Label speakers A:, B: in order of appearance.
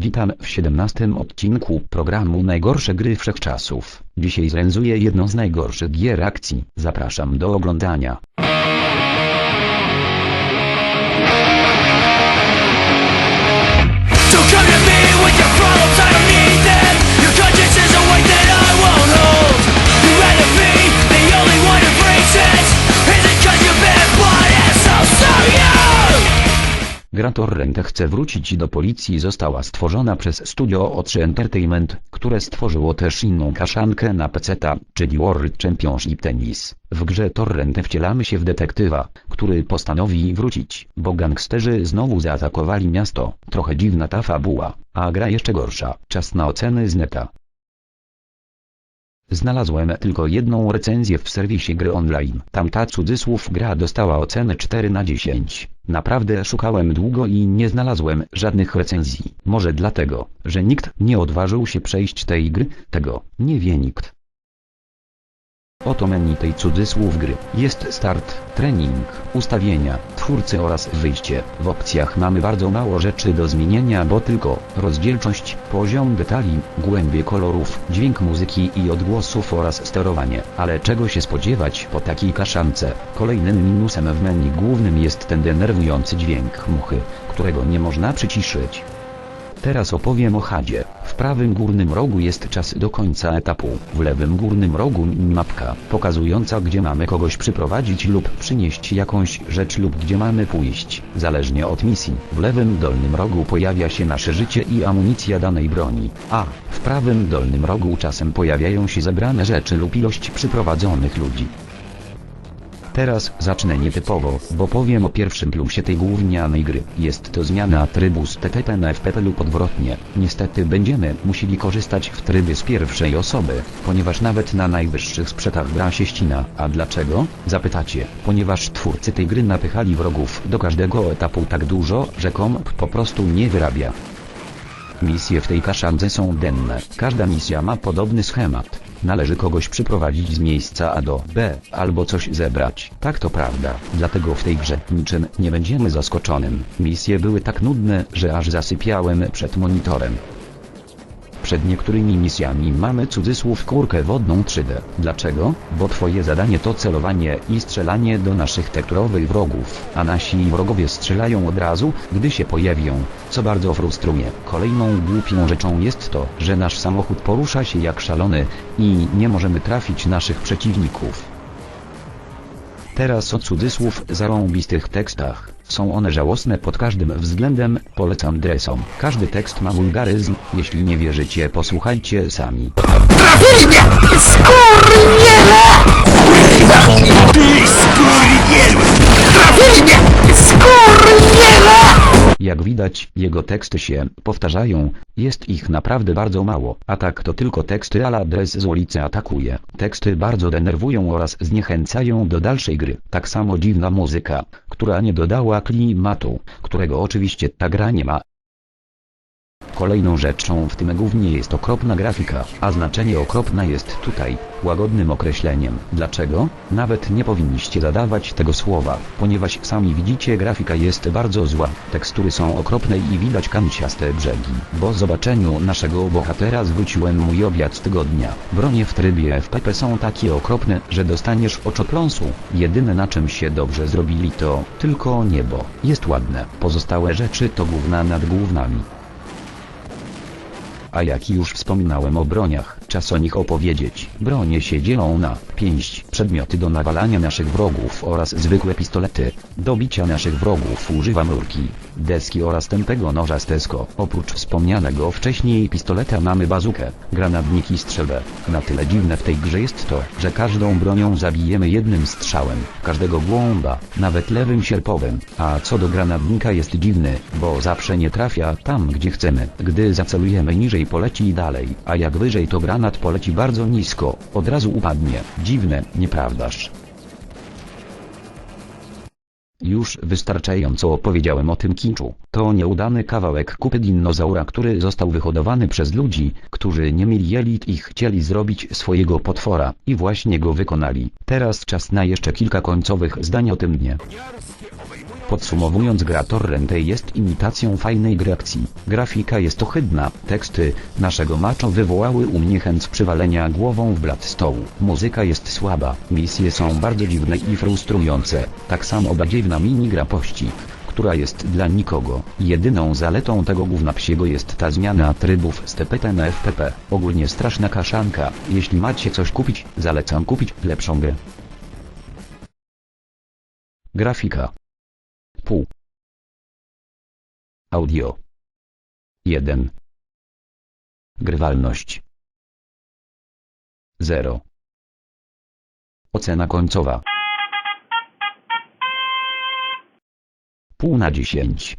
A: Witam w 17 odcinku programu Najgorsze gry wszechczasów. Dzisiaj zrenzuję jedną z najgorszych gier akcji. Zapraszam do oglądania. Gra Torrent chce wrócić do policji została stworzona przez studio O3 Entertainment, które stworzyło też inną kaszankę na peceta, czyli World Championship Tennis. W grze Torrent wcielamy się w detektywa, który postanowi wrócić, bo gangsterzy znowu zaatakowali miasto. Trochę dziwna ta fabuła, a gra jeszcze gorsza. Czas na oceny z neta. Znalazłem tylko jedną recenzję w serwisie gry online. Tamta cudzysłów gra dostała ocenę 4 na 10. Naprawdę szukałem długo i nie znalazłem żadnych recenzji. Może dlatego, że nikt nie odważył się przejść tej gry, tego nie wie nikt. Oto menu tej cudzysłów gry. Jest start, trening, ustawienia, twórcy oraz wyjście. W opcjach mamy bardzo mało rzeczy do zmienienia, bo tylko rozdzielczość, poziom detali, głębie kolorów, dźwięk muzyki i odgłosów oraz sterowanie. Ale czego się spodziewać po takiej kaszance? Kolejnym minusem w menu głównym jest ten denerwujący dźwięk muchy, którego nie można przyciszyć. Teraz opowiem o chadzie. W prawym górnym rogu jest czas do końca etapu. W lewym górnym rogu mapka, pokazująca gdzie mamy kogoś przyprowadzić lub przynieść jakąś rzecz lub gdzie mamy pójść, zależnie od misji. W lewym dolnym rogu pojawia się nasze życie i amunicja danej broni. A w prawym dolnym rogu czasem pojawiają się zebrane rzeczy lub ilość przyprowadzonych ludzi. Teraz zacznę nietypowo, bo powiem o pierwszym plusie tej gównianej gry. Jest to zmiana trybu z TTP na FPP lub odwrotnie. Niestety będziemy musieli korzystać w trybie z pierwszej osoby, ponieważ nawet na najwyższych sprzętach gra się ścina. A dlaczego? Zapytacie. Ponieważ twórcy tej gry napychali wrogów do każdego etapu tak dużo, że komp po prostu nie wyrabia. Misje w tej kaszance są denne. Każda misja ma podobny schemat. Należy kogoś przyprowadzić z miejsca A do B, albo coś zebrać. Tak to prawda. Dlatego w tej grze niczym nie będziemy zaskoczonym. Misje były tak nudne, że aż zasypiałem przed monitorem. Przed niektórymi misjami mamy cudzysłów kurkę wodną 3D. Dlaczego? Bo twoje zadanie to celowanie i strzelanie do naszych tekturowych wrogów, a nasi wrogowie strzelają od razu, gdy się pojawią, co bardzo frustruje. Kolejną głupią rzeczą jest to, że nasz samochód porusza się jak szalony i nie możemy trafić naszych przeciwników. Teraz o cudzysłów zarąbistych tekstach. Są one żałosne pod każdym względem, polecam dresom. Każdy tekst ma wulgaryzm, jeśli nie wierzycie posłuchajcie sami. Jak widać, jego teksty się powtarzają, jest ich naprawdę bardzo mało, a tak to tylko teksty ala dres z ulicy atakuje. Teksty bardzo denerwują oraz zniechęcają do dalszej gry. Tak samo dziwna muzyka, która nie dodała klimatu, którego oczywiście ta gra nie ma. Kolejną rzeczą w tym głównie jest okropna grafika, a znaczenie okropna jest tutaj łagodnym określeniem. Dlaczego? Nawet nie powinniście zadawać tego słowa, ponieważ sami widzicie grafika jest bardzo zła. Tekstury są okropne i widać kanciaste brzegi. Po zobaczeniu naszego bohatera zwróciłem mój obiad tygodnia. Bronie w trybie FPP są takie okropne, że dostaniesz oczopląsu. Jedyne na czym się dobrze zrobili to tylko niebo. Jest ładne. Pozostałe rzeczy to gówna nad gównami. A jak już wspominałem o broniach, czas o nich opowiedzieć. Bronie się dzielą na pięść, przedmioty do nawalania naszych wrogów oraz zwykłe pistolety. Do bicia naszych wrogów używam rurki, deski oraz tępego noża z. Oprócz wspomnianego wcześniej pistoleta mamy bazukę, granatniki i strzelbę. Na tyle dziwne w tej grze jest to, że każdą bronią zabijemy jednym strzałem, każdego głąba, nawet lewym sierpowym. A co do granatnika jest dziwny, bo zawsze nie trafia tam gdzie chcemy. Gdy zacelujemy niżej poleci dalej, a jak wyżej to granat poleci bardzo nisko, od razu upadnie. Dziwne, nieprawdaż? Już wystarczająco opowiedziałem o tym kinczu. To nieudany kawałek kupy dinozaura, który został wyhodowany przez ludzi, którzy nie mieli jelit i chcieli zrobić swojego potwora, i właśnie go wykonali. Teraz czas na jeszcze kilka końcowych zdań o tym dnie. Podsumowując gra Torrente jest imitacją fajnej gry akcji. Grafika jest ohydna, teksty naszego maczo wywołały u mnie chęć przywalenia głową w blat stołu. Muzyka jest słaba, misje są bardzo dziwne i frustrujące, tak samo badziewna minigra pościg która jest dla nikogo. Jedyną zaletą tego gówna psiego jest ta zmiana trybów z TPT na FPP. Ogólnie straszna kaszanka. Jeśli macie coś kupić, zalecam kupić lepszą grę. Grafika. Pół. Audio. 1. Grywalność. 0. Ocena końcowa. Pół na 10.